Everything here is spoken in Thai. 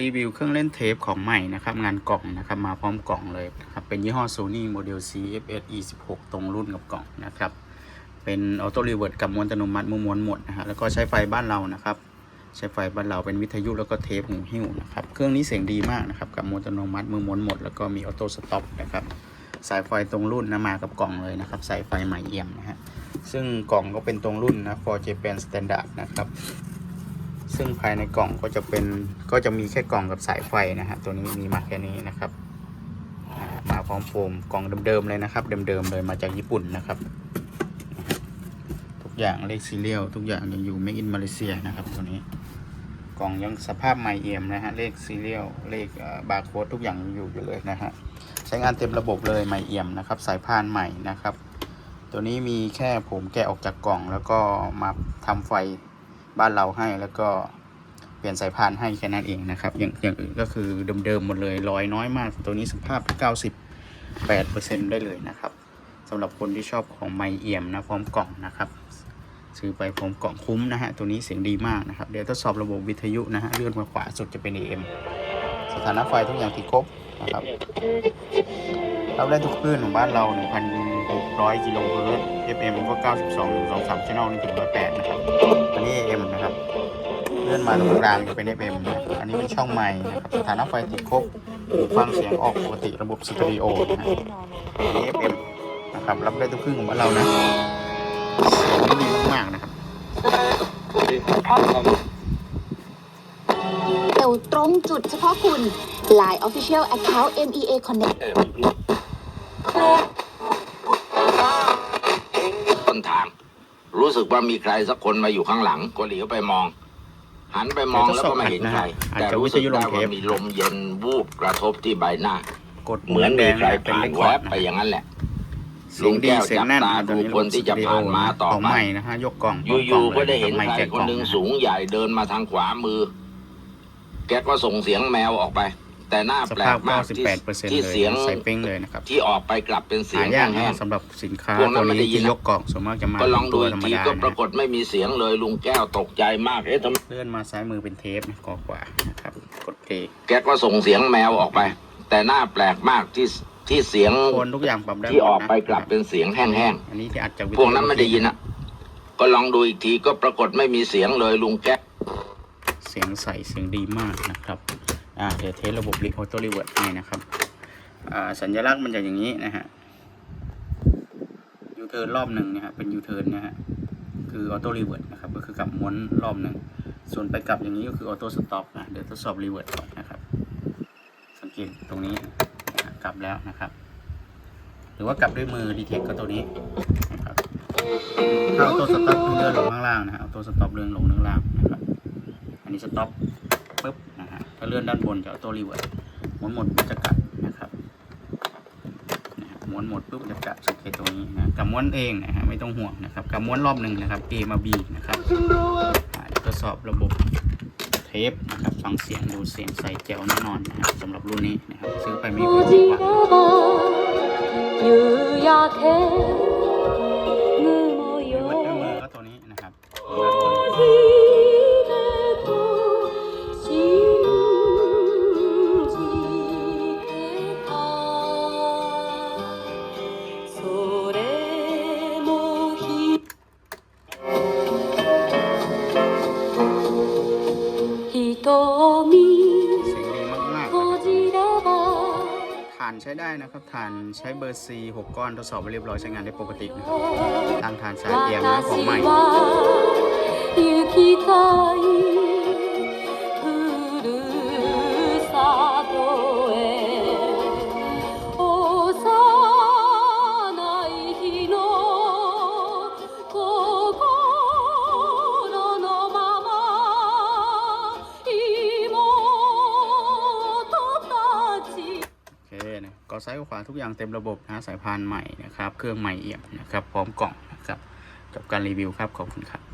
รีวิวเครื่องเล่นเทปของใหม่นะครับ งานกล่องนะครับมาพร้อมกล่องเลยนะครับเป็นยี่ห้อ Sony Model CFS E16 ตรงรุ่นกับกล่องนะครับ เป็นออโต้รีเวิร์ดกับม้วนอัตโนมัติม้วนหมดนะฮะแล้วก็ใช้ไฟบ้านเรานะครับ ใช้ไฟบ้านเราเป็นวิทยุแล้วก็เทปหูหิ้วนะครับเครื่องนี้เสียงดีมากนะครับกับม้วนอัตโนมัติมือม้วนหมด แล้วก็มีออโต้สต็อปนะครับสายไฟตรงรุ่นนะมากับกล่องเลยนะครับสายไฟใหม่เอี่ยมนะฮะซึ่งกล่องก็เป็นตรงรุ่นนะ for Japan Standard นะครับ ซึ่งภายในกล่องก็จะเป็นก็จะมีแค่กล่องกับสายไฟนะฮะตัวนี้มีมาแค่นี้นะครับ มาพร้อมโฟมกล่องเดิมๆเลยนะครับ เดิมๆเลยมาจากญี่ปุ่นนะครับ ทุกอย่างเลขซีเรียลทุกอย่างยังอยู่ Make in Malaysia นะครับตัวนี้กล่องยังสภาพใหม่เอี่ยมนะฮะเลขซีเรียลเลขบาร์โค้ดทุกอย่างยังอยู่อยู่เลยนะฮะใช้งานเต็มระบบเลยใหม่เอี่ยมนะครับสายพานใหม่นะครับ ตัวนี้มีแค่ผมแกะออกจากกล่องแล้วก็มาทำไฟ บ้านเราให้แล้วก็เปลี่ยนสายพานให้แค่นั้นเองนะครับ อย่างอย่างอื่นก็คือเดิมๆหมดเลยร้อยน้อยมาก ตัวนี้สภาพ 98%ได้เลยนะครับสำหรับคนที่ชอบของไมเอี่ยมนะพร้อมกล่องนะครับ ซื้อไปพร้อมกล่องคุ้มนะฮะตัวนี้เสียงดีมากนะครับเดี๋ยวทดสอบระบบวิทยุนะฮะเลื่อนมาขวาสุดจะเป็น AM สถานะไฟทุกอย่างติดครบนะครับรับได้ทุกคลื่นของบ้านเรา 1,600กิโลเฮิรตซ์ FM ก็ 92 123 channel 1ถึง108นะครับอันนี้ AM นะครับ เลื่อนมาตรงกลางจะเป็น FM นะอันนี้เป็นช่องใหม่นะครับสถานะไฟติดครบหูฟังเสียงออกปกติระบบสเตอริโอนะฮะอันนี้ FM นะครับรับได้ทุกคลื่นของบ้านเรานะเสียงดีมากๆนะครับเร็วตรงจุดเฉพาะคุณ Line Official Account MEA Connect นทาง รู้สึกว่ามีใครสักคนมาอยู่ข้างหลังก็เหลียวไปมอง หันไปมองแล้วก็ไม่เห็นใครอาจแต่จะรู้สึกวิทยุลได้งเทว่าปมีลมเย็นวูบกระทบที่ใบหน้ากดเหมือนแดมีงใครๆเป็นผ่านเลขคแวอร์ดบนะไปอย่างนั้นแหละเสียงดีลุงแก้วเสียงแน่นจับตาตัวนี้ดูคนที่จะผ่านมาต่อของมาใหม่นะฮะยกกล่องอยู่ๆก็ได้เห็นใหม่ใครแกะคกนล่องหนึ่งนะฮะสูงใหญ่เดินมาทางขวามือ แกก็ส่งเสียงแมวออกไป แต่หน้าสแปลภาพกมากที่98%ที่เลยเสียงใส่เป้งเลยนะครับที่ออกไปกลับเป็นเสียหางยากนะแห้งสำหรับสินค้าพวกนั้นตัวไม่ได้นี้ยิน ที่นะยกกล่องส่วนมากจะมาๆก็ลองดูตัวอีธรกรมทีดาก็ปนะรากฏไม่มีเสียงเลยลุงแก้วตกใจมากเอ๊ะทำไมเลื่อนมาซ้ายมือเป็นเทปนะกอกว่านะครับกดเพลย์แกก็ส่งเสียงแมวออกไป แต่หน้าแปลกมากที่ที่เสียงโคนทุกอย่างปรับได้หมดที่ออกนะไปกลับเป็นเสียงแห้งอันนี้ที่อัดจากๆพวกนั้นไม่ได้ยินอะ ก็ลองดูอีกทีก็ปรากฏไม่มีเสียงเลยลุงแก้วเสียงใสเสียงดีมากนะครับ อ่าเดี๋ยวเทสระบบลิออโต้รีเวิร์ดให้นะครับอ่าสัญลักษณ์มันจะอย่างนี้นะฮะยูเทิร์นรอบหนึ่งนะฮะเป็นยูเทิร์นนะฮะคือออโต้รีเวิร์ดนะครับก็คือกลับม้วนรอบหนึ่งส่วนไปกลับอย่างนี้ก็คือออโต้สต็อปนะเดี๋ยวทดสอบรีเวิร์ดก่อนนะครับ สังเกตตรงนี้กลับแล้วนะครับ หรือว่ากลับด้วยมือดีเทคก็ตัวนี้นะครับถ้าออโต้สต็อปเลื่อนลงข้างล่างนะฮะออโต้สต็อปเลื่อนลงข้างล่างนะครับอันนี้สต็อปปุ๊บ ถ้าเลื่อนด้านบนจะออโต้รีเวิร์ดม้วนหมดมันจะกัดนะครับม้วนหมดปุ๊บจะกัดสังเกตตรงนี้นะกับม้วนเองนะฮะไม่ต้องห่วงนะครับกับม้วนรอบหนึ่งนะครับ A มา B นะครับทดสอบระบบเทปนะครับฟังเสียงดูเสียงใส่แจ๋วแน่นอนนะครับสำหรับรุ่นนี้นะครับซื้อไปไม่ผิดหวัง ฐานใช้ได้นะครับฐานใช้เบอร์ C 6 ก้อนทดสอบไปเรียบร้อยใช้งานได้ปกตินะครับตั้งฐานสายเอียงนะของใหม่ ก็ซ้ายกับขวาทุกอย่างเต็มระบบนะสายพานใหม่นะครับ เครื่องใหม่เอี่ยมนะครับ พร้อมกล่องนะครับ จบการรีวิวครับ ขอบคุณครับ